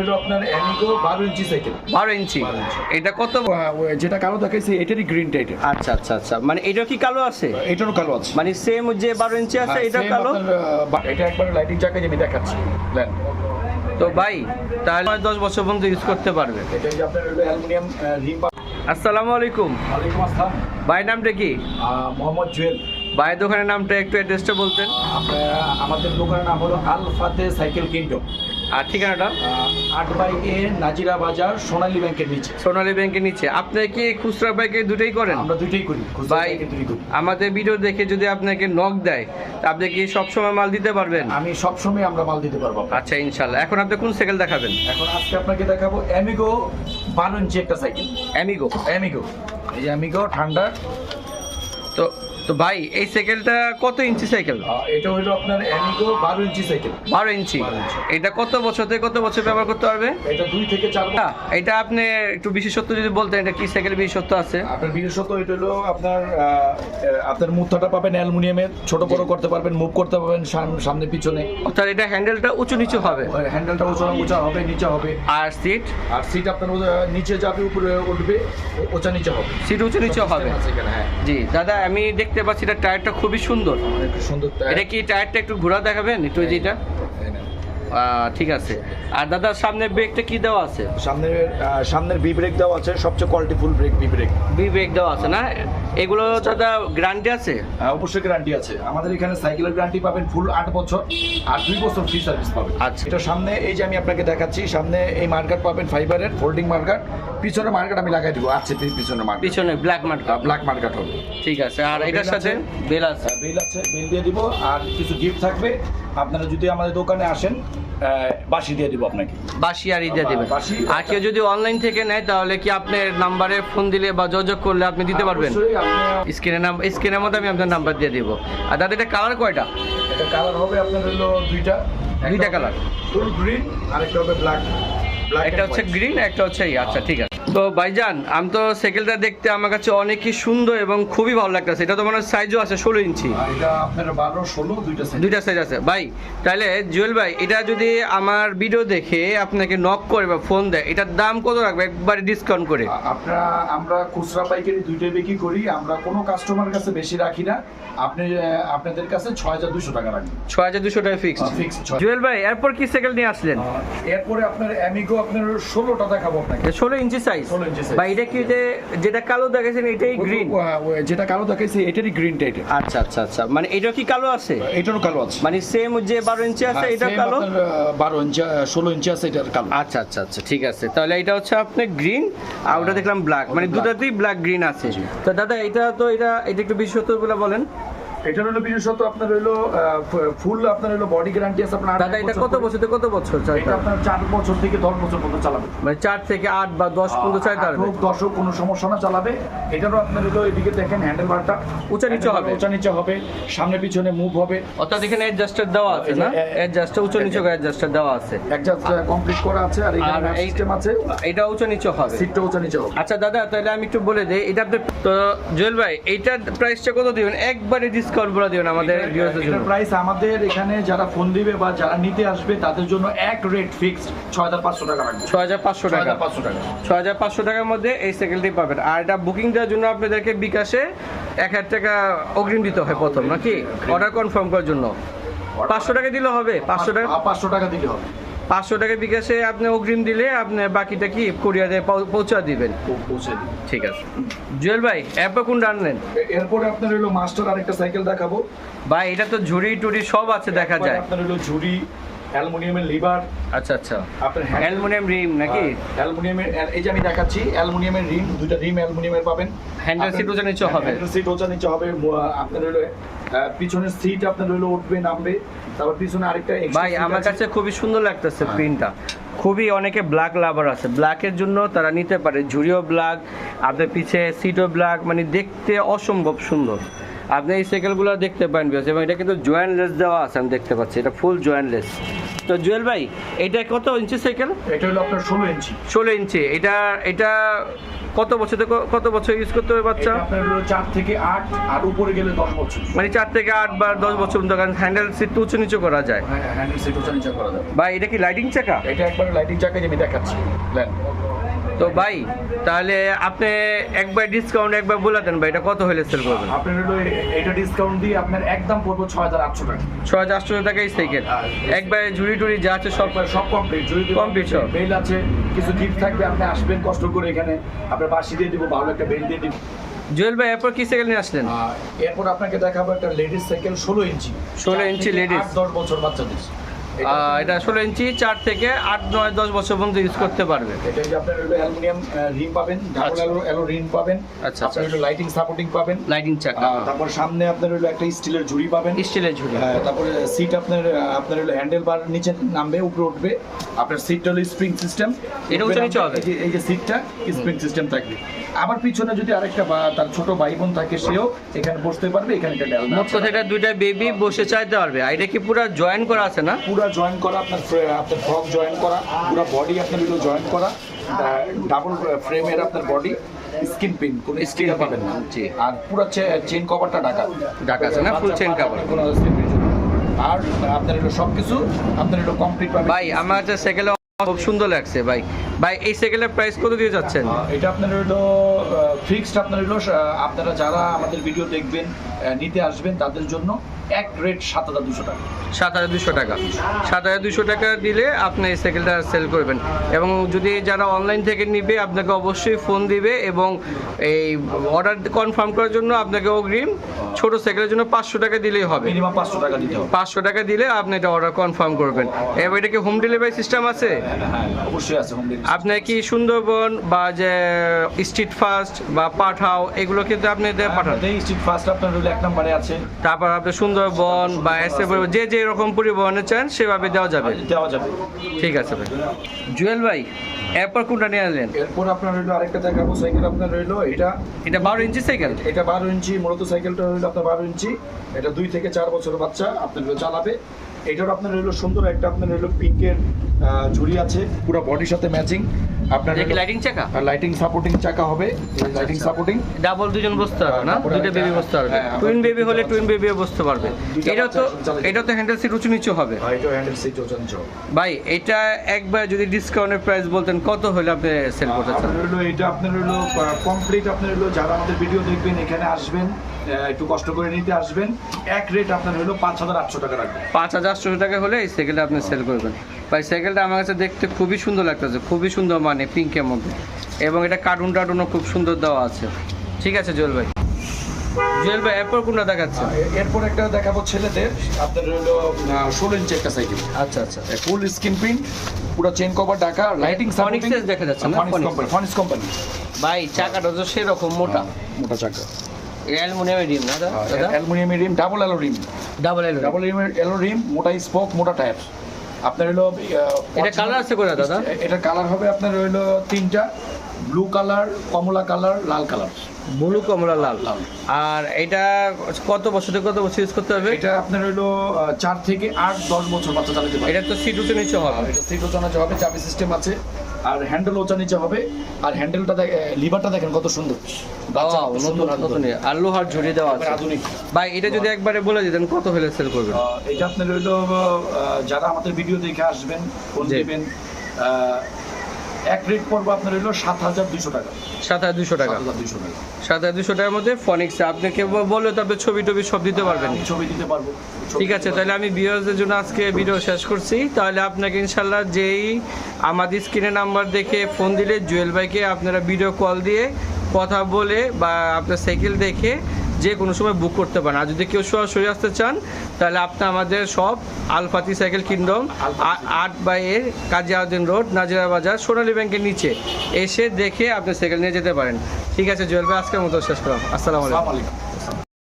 এটা হলো আপনার অ্যামিগো বারো ইঞ্চি সাইকেল। বারো ইঞ্চি। এটা কত? যেটা কালো দেখাইছে এটারই গ্রিন টাইটের আচ্ছা আচ্ছা আচ্ছা। মানে এটা কি কালো আছে? এটারও কালো আছে। মানে সেম যে বারো ইঞ্চি আছে হ্যাঁ, এটা কালো? আপনার, আহ, বা- এটা একবার লাইটিং চাকা আমি দেখাচ্ছি। তো ভাই তাহলে দশ বছর পর্যন্ত ইউজ করতে পারবে। এটা যে আপনার অ্যালুমিনিয়াম রিম আসসালামু আলাইকুম। ওয়ালাইকুম আসসালাম। ভাই নামটা কি? মোহাম্মদ জুয়েল। দোকানের নামটা একটু অ্যাড্রেসটা বলতেন। আমাদের দোকানের নাম হলো আল ফাতে সাইকেল কিংডম। আর ঠিকানাটা? আট বাই এ নাজিরা বাজার সোনালী ব্যাংকের নিচে। সোনালী ব্যাংকের নিচে। আপনি কি খুচরা বাইকে দুটোই করেন? আমরা দুইটাই করি ভাই দুটোই করি। আমাদের ভিডিও দেখে যদি আপনাকে নক দেয় তা আপনি কি সবসময় মাল দিতে পারবেন? আমি সবসময় আমরা মাল দিতে পারব আচ্ছা ইনশাল্লাহ এখন আপনি কোন সাইকেল দেখাবেন? এখন আজকে আপনাকে দেখাবো অ্যামিগো বারো ইঞ্চি একটা সাইকেল অ্যামিগো অ্যামিগো এই যে অ্যামিগো ঠান্ডা। তো ভাই এই সাইকেলটা কত ইঞ্চি সাইকেল এটা হলো আপনার অ্যামিগো বারো ইঞ্চি সাইকেল বারো ইঞ্চি? 12 ইঞ্চি। এটা কত বছর থেকে কত বছর ব্যবহার করতে পারবে? এটা দুই থেকে চার না, এটা আপনি একটু বিশেষত্ব যদি বলতেন এটা কি সাইকেল বিশেষত্ব আছে? আপনার বিশেষত এটা হলো আপনার আপনার মুথাটা পাবেন অ্যালুমিনিয়ামের ছোট বড় করতে পারবেন মুভ করতে পারবেন সাম- সামনে পিছনে। অর্থাৎ এটা হ্যান্ডেলটা উঁচু নিচু হবে। হ্যান্ডেলটা উঁচু উঁচা হবে নিচে হবে। আর সিট আর সিট আপনার নিচে যাবে উপরে উঠবে ওচা নিচে হবে। সিট উঁচু নিচু হবে। হ্যাঁ। জি দাদা আমি দেখতে পাচ্ছি এটা টায়ারটা খুবই সুন্দর সুন্দর। এটা কি টায়ারটা একটু ঘোরা দেখাবেন একটু এই যে এটা এই নেন। আহ, ঠিক আছে। আর দাদা সামনের ব্রেকটা কি দেওয়া আছে? সামনের সামনের বি ব্রেক দেওয়া আছে সবচেয়ে quality full brake V brake V brake দেওয়া আছে না? এগুলো দাদা গ্যারান্টি আছে? অবশ্যই গ্যারান্টি আছে। আমাদের এখানে সাইকেলের গ্যারান্টি পাবেন ফুল আট বছর আর দুই বছর ফ্রি সার্ভিস পাবেন। আচ্ছা। এটা সামনে এই যে আমি আপনাকে দেখাচ্ছি সামনে এই মার্কার পাবেন ফাইবারের ফোল্ডিং মার্কার পিছনে মার্কার আমি লাগাই দিব আছে পিছনে মার্কার পিছনে ব্ল্যাক মার্কার ব্ল্যাক মার্কার হবে। ঠিক আছে আর এটার সাথে বেল আছে। বিল আছে বিল দিয়ে দিব আর কিছু গিফট থাকবে। আপনারা যদি আমাদের দোকানে আসেন বাসি দিয়ে দিব আপনাকে। বাসি আর দিয়ে দেবেন। বাসি। আর কেউ যদি অনলাইন থেকে নেয় তাহলে কি আপনার নাম্বারে ফোন দিলে বা যোগাযোগ করলে আপনি দিতে পারবেন? অবশ্যই আপনি স্ক্রিনে নাম স্ক্রিনের মধ্যে আমি আপনার নাম্বার দিয়ে দিব। আর দাদা এটা কালার কয়টা? এটা কালার হবে আপনার হলো দুইটা। দুইটা কালার ফুল গ্রিন আর একটা হবে ব্ল্যাক একটা হচ্ছে গ্রিন একটা হচ্ছে আচ্ছা ঠিক আছে। তো ভাইজান আমি তো সাইকেলটা দেখতে আমার কাছে অনেকই সুন্দর এবং খুবই ভালো লাগতেছে। এটা তো মনে সাইজও আছে ষোলো ইঞ্চি। দুইটা সাইজ আছে। ভাই তাহলে জুয়েল ভাই এটা যদি আমার ভিডিও দেখে আপনাকে নক করে বা ফোন দেয় এটার দাম কত রাখবে? একবারে ডিসকাউন্ট করে। আপনারা আমরা খুচরা পাইকারি দুইটাই বিক্রি করি। আমরা কোনো কাস্টমার কাছে বেশি রাখি না। আপনি আপনাদের কাছে ছয় হাজার দুশো টাকা রাখি। ছয় হাজার দুশো টাকা ফিক্স জুয়েল ভাই এরপর কি সাইকেল নিয়ে আসলেন? এরপরে আপনার অ্যামিগো আপনার ষোলোটা দেখাবো আপনাকে। ষোলো ইঞ্চি সাইজ 16 ইঞ্চি size। ভাই এটা কি যে যেটা কালো দেখেছেন এটাই গ্রিন যেটা কালো দেখাইছে এটারই আচ্ছা আচ্ছা আচ্ছা। মানে এটা কি কালো আছে? এটারও কালো আছে। মানে সেম যে বারো ইঞ্চি আছে হ্যাঁ, এটা কালো? আপনার, আহ, বারো ইঞ্চি আহ, ষোলো ইঞ্চি আছে এটার কালো। আচ্ছা আচ্ছা আচ্ছা ঠিক আছে। তাহলে এটা হচ্ছে আপনার গ্রিন আর ওটা দেখলাম ব্ল্যাক মানে দুটাতেই ব্ল্যাক গ্রিন আছে। তো দাদা এটা তো এটা এটা একটু বিশেষত্ব বলে বলেন। এটার হলো বিশেষত আপনার হলো ফুল আপনার হলো বডি গ্যারান্টি আছে আপনার দাদা এটা কত বছর থেকে কত বছর এটা আপনার চার বছর থেকে দশ বছর পর্যন্ত চালাবে। মানে চার থেকে আট বা দশ পর্যন্ত চাইতে আট পারবে হোক, দশ হোক, কোনো সমস্যা না চালাবে। এটারও আপনার হলো এদিকে দেখেন হ্যান্ডেল বারটা উঁচা নিচু হবে। উঁচা নিচে হবে। সামনে পিছনে মুভ হবে। অর্থাৎ এখানে অ্যাডজাস্টার দেওয়া আছে না? অ্যাডজাস্টার উঁচু নিচু অ্যাডজাস্টার দেওয়া আছে। অ্যাডজাস্ট কমপ্লিট করা আছে আর এখানে এই- সিস্টেম আছে। এটা উঁচু নিচু হবে। সিটটা উঁচা নিচে হবে। আচ্ছা দাদা তাহলে আমি একটু বলে দিই এটা আপনি তো জুয়েল ভাই এইটার প্রাইসটা কত দিবেন? একবারে ডিসকাউন্ট বলে দিবেন আমাদের ভিউয়ারদের জন্য। প্রাইস আমাদের এখানে যারা ফোন দিবে বা যারা নিতে আসবে তাদের জন্য এক রেট ফিক্সড ছয় হাজার পাঁচশো টাকা পাঁচশো ছয় টাকা। হাজার পাঁচশো টাকা। ছয় হাজার পাঁচশো টাকার মধ্যে এই সাইকেলটি পাবেন। আর এটা বুকিং দেওয়ার জন্য আপনাদেরকে বিকাশে এক হাজার টাকা অগ্রিম দিতে হয় প্রথম নাকি? অর্ডার কনফার্ম করার জন্য। পাঁচশো টাকা দিলে হবে পাঁচশো টাকা আ- পাঁচশো টাকা দিলে হবে। পাঁচশো টাকা বিকাশে আপনি অগ্রিম দিলে আপনি বাকিটা কি কুরিয়ারে পৌঁছা দিবেন? পৌঁছে ঠিক আছে। জুয়েল ভাই অ্যাপে কোনটা আনলেন এরপরে আপনার হলো মাস্টার আরেকটা সাইকেল দেখাবো। ভাই এটা তো ঝুড়ি টুড়ি সব আছে দেখা যায়। আপনার হলো ঝুড়ি অ্যালুমিনিয়ামের লিভার আচ্ছা আচ্ছা। আপনার অ্যালুমিনিয়াম রিম নাকি? অ্যালুমিনিয়ামের এই যে আমি দেখাচ্ছি অ্যালুমিনিয়ামের রিম দুইটা রিম অ্যালুমিনিয়ামের পাবেন। হ্যান্ডেল সিট উঁচা নিচু হবে। হ্যান্ডেল সিট ওচা নিচে হবে। আপনার হলো পিছনের সিট আপনার হলো উঠবে নামবে। তারপর পিছনে আরেকটা ভাই আমার কাছে খুবই সুন্দর লাগতেছে হ্যাঁ। প্রিন্টটা খুবই অনেকে ব্ল্যাক লাভার আছে। ব্ল্যাকের জন্য তারা নিতে পারে। ঝুড়িও ব্ল্যাক আপনার পিছে সিটও ব্ল্যাক মানে দেখতে অসম্ভব সুন্দর। আপনি এই সাইকেলগুলো দেখতে পারেন বিকজ এবং এটা কিন্তু জয়েন্টলেস দেওয়া আছে আমি দেখতে পাচ্ছি। এটা ফুল জয়েন্টলেস তো জুয়েল ভাই এটা কত ইঞ্চি সাইকেল এটা হলো আপনার ষোলো ইঞ্চি ষোলো ইঞ্চি এটা এটা কত বছর থেকে কত বছর ইউজ করতে হবে বাচ্চা? আপনার হলো চার থেকে আট আর উপরে গেলে দশ বছর। মানে চার থেকে আট বা দশ বছর পর্যন্ত কারণ হ্যান্ডেল সিট উঁচু নিচু করা যায়। হ্যাঁ হ্যান্ডেল সিট উঁচু নিচু করা যায়। ভাই এটা কি লাইটিং চাকা? এটা একবার লাইটিং চাকা যে আমি দেখাচ্ছি। তো ভাই তাহলে আপনি একবার ডিসকাউন্ট একবার বলে দেন ভাই এটা কত হলে সেল করবেন? আপনার হলো এটা ডিসকাউন্ট দিয়ে আপনার একদম পড়ব ছয় হাজার আটশো টাকা। ছয় হাজার আটশো টাকাই সাইকেল একবার ঝুড়ি টুড়ি যা আছে সব সব কমপ্লিট যদি Complete সব। বেল আছে কিছু গিফট থাকবে আপনি আসবেন কষ্ট করে এখানে আপনার বাসি দিয়ে দিব ভালো একটা বেল দিয়ে দিব। জুয়েল ভাই এরপর কি সাইকেল নিয়ে আসলেন? এরপর আপনাকে দেখাবো একটা লেডিস সাইকেল ষোলো ইঞ্চি 16 ইঞ্চি লেডিস দশ বছর বাচ্চাদের। এটা- ষোলো ইঞ্চি চার থেকে আট নয় দশ বছর পর্যন্ত ইউজ করতে পারবে। এটা যে আপনার হলো অ্যালুমিনিয়াম রিম পাবেন ডাবল আচ্ছা। অ্যালো রিম পাবেন। আচ্ছা, আপনার আচ্ছা। হলো লাইটিং সাপোর্টিং পাবেন। লাইটিং চাকা। তারপর সামনে আপনার হলো একটা স্টিলের ঝুড়ি পাবেন। স্টিলের ঝুড়ি। হ্যাঁ, তারপরে সিট আপনার আপনার হলো হ্যান্ডেল বার নিচে নামবে উপরে উঠবে। আপনার সিটটা হলো স্প্রিং সিস্টেম এটা উঁচু নিচু হবে? এই যে সিটটা স্প্রিং সিস্টেম থাকবে। আবার পিছনে যদি আরেকটা বা তার ছোট ভাই বোন থাকে সেও এখানে বসতে পারবে এখানে একটা ডাল মোট কথা এটা দুইটা বেবি বসে চাইতে পারবে। আর এটা কি পুরো জয়েন করা আছে না? পুরো জয়েন করা আপনার আপনার ফ্রক জয়েন করা পুরো বডি আপনার হলো জয়েন করা ডাবল ফ্রেমের আপনার বডি স্কিন পিন কোনো স্কিন পাবেন না জি। আর পুরো চেন কভারটা ঢাকা। ঢাকা আছে না? ফুল chain কভার কোনো। আর আপনার হলো সবকিছু আপনার এটা কমপ্লিট পাবেন ভাই আমার কাছে সেকেলে খুব সুন্দর লাগছে ভাই। ভাই এই সাইকেলের প্রাইস কত দিয়ে যাচ্ছেন? এটা আপনার হলো ফিক্সড আপনার হলো আপনারা যারা আমাদের ভিডিও দেখবেন নিতে আসবেন তাদের জন্য এক রেট সাত হাজার দুশো টাকা। সাত হাজার দুশো টাকা। সাত হাজার দুশো টাকা দিলে আপনি এই সাইকেলটা সেল করবেন। এবং যদি যারা অনলাইন থেকে নিবে আপনাকে অবশ্যই ফোন দিবে এবং এই অর্ডার কনফার্ম করার জন্য আপনাকে অগ্রিম ছোট সাইকেলের জন্য পাঁচশো টাকা দিলেই হবে। মিনিমাম পাঁচশো টাকা দিতে হবে। পাঁচশো টাকা দিলে আপনি এটা অর্ডার কনফার্ম করবেন। এবার এটা কি হোম ডেলিভারি সিস্টেম আছে? হ্যাঁ অবশ্যই আছে হোম ডেলিভারি আপনার কি সুন্দরবন বা যে স্ট্রিট ফাস্ট বা পাঠাও এগুলো কিন্তু আপনি দিয়ে পাঠান? স্ট্রিট ফার্স্ট আপনার এক নম্বরে আছে। তারপর আপনি সুন্দরবন বা এসে যে যে রকম পরিবহনে চান সেভাবে দেওয়া যাবে। দেওয়া যাবে। ঠিক আছে ভাই। জুয়েল ভাই এরপর কোনটা নিয়ে আনলেন? এরপর আপনার রইল আরেকটা দেখাবো সাইকেল আপনার রইল এটা এটা বারো ইঞ্চি সাইকেল এটা বারো ইঞ্চি মূলত সাইকেলটা রইল আপনার বারো ইঞ্চি। এটা দুই থেকে চার বছরের বাচ্চা আপনার চালাবে। এটার আপনার হলো সুন্দর একটা আপনার রইল পিঙ্কের ঝুড়ি আছে। পুরো বডির সাথে ম্যাচিং আপনার কি লাইটিং চাকা? লাইটিং সাপোর্টিং চাকা হবে। লাইটিং সাপোর্টিং ডাবল দুজন বসতে পারবে না? তারপরে দুটো বেবি বসতে পারবে। হ্যাঁ, টুইন বেবি হলে টুইন বেবিও বসতে পারবে। এটা তো এটা তো হ্যান্ডেল সিট উঁচু নিচু হবে। ভাই এটা একবার যদি ডিসকাউন্টের প্রাইস বলতেন কত হলে আপনি সেল করতে চান? আপনার হলো এটা আপনার হলো কমপ্লিট আপনার হলো যারা আমাদের ভিডিও দেখবেন এখানে আসবেন একটু কষ্ট করে নিতে আসবেন এক রেট আপনার হলো পাঁচ হাজার আটশো টাকা রাখবেন পাঁচ হাজার আটশো টাকা হলে এই সাইকেলটা আপনি সেল করবেন। ভাই সাইকেলটা আমার কাছে দেখতে খুবই সুন্দর লাগতেছে খুবই সুন্দর মানে পিঙ্কের মধ্যে। এবং এটা কার্টুন টার্টুনও খুব সুন্দর দেওয়া আছে। ঠিক আছে জুয়েল ভাই। জুয়েল ভাই এরপর কোনটা দেখাচ্ছে এরপর একটা দেখাবো ছেলেদের। আপনার হলো ষোলো ইঞ্চি একটা সাইকেল আচ্ছা আচ্ছা। ফুল স্ক্রিন প্রিন্ট পুরো চেন কভার ঢাকা লাইটিং Phonics দেখা যাচ্ছে না? Phonics। কোম্পানি ফনিক্স কোম্পানি ভাই চাকাটা তো সেরকম মোটা। মোটা চাকা। অ্যালুমিনিয়ামের রিম না দাদা? Aluminium rim double alloy rim double এল ডাবল অ্যালো রিম মোটা স্পোক মোটা টায়ার আপনার হলো এটা কালার আছে কোথায় দাদা? এটা কালার হবে আপনার হলো তিনটা ব্লু কালার কমলা কালার লাল কালার ব্লু কমলা লাল। লাল। আর এটা কত বছর থেকে কত বছর ইউজ করতে হবে? এটা আপনার হলো চার থেকে আট দশ বছর বাচ্চা চালাতে পারে এটা তো সিট নিচে নিচু হবে। এটা সিট হবে চাবি সিস্টেম আছে। আর হ্যান্ডেল ওচা নিচে হবে। আর হ্যান্ডেলটা লিভারটা দেখেন কত সুন্দর। আর লোহার ঝুড়ি দেওয়া আছে। আধুনিক। ভাই এটা যদি একবারে বলে দিতেন কত হলে সেল করবেন? এটা আপনার হইল যারা আমাদের ভিডিও দেখে আসবেন ফোন। দিবেন এক রেট পড়ব আপনার হইল সাত হাজার দুশো টাকা। সাত হাজার দুশো টাকা। দুশো টাকা। সাত হাজার দুশো টাকার মধ্যে ফনিক্স আপনাকে ব- বললে তবে ছবি টবি সব দিতে পারবেন। ছবি দিতে পারব। ঠিক আছে তাহলে আমি ভিউয়ার্সদের জন্য আজকে ভিডিও শেষ করছি। তাহলে আপনাকে ইনশাল্লাহ যেই আমাদের স্ক্রিনে নাম্বার দেখে ফোন দিলে জুয়েল ভাইকে আপনারা ভিডিও কল দিয়ে কথা বলে বা আপনার সাইকেল দেখে যে কোনো সময় বুক করতে পারেন। আর যদি কেউ সরাসরি আসতে চান তাহলে আপনি আমাদের সব আলফাতি সাইকেল কিংডম। আট বাইয়ের কাজিয়াউদ্দিন রোড নাজিরা বাজার সোনালী ব্যাংকের নিচে। এসে দেখে আপনি সাইকেল নিয়ে যেতে পারেন। ঠিক আছে জুয়েল ভাই আজকের মতো শেষ করলাম। আসসালামু আলাইকুম।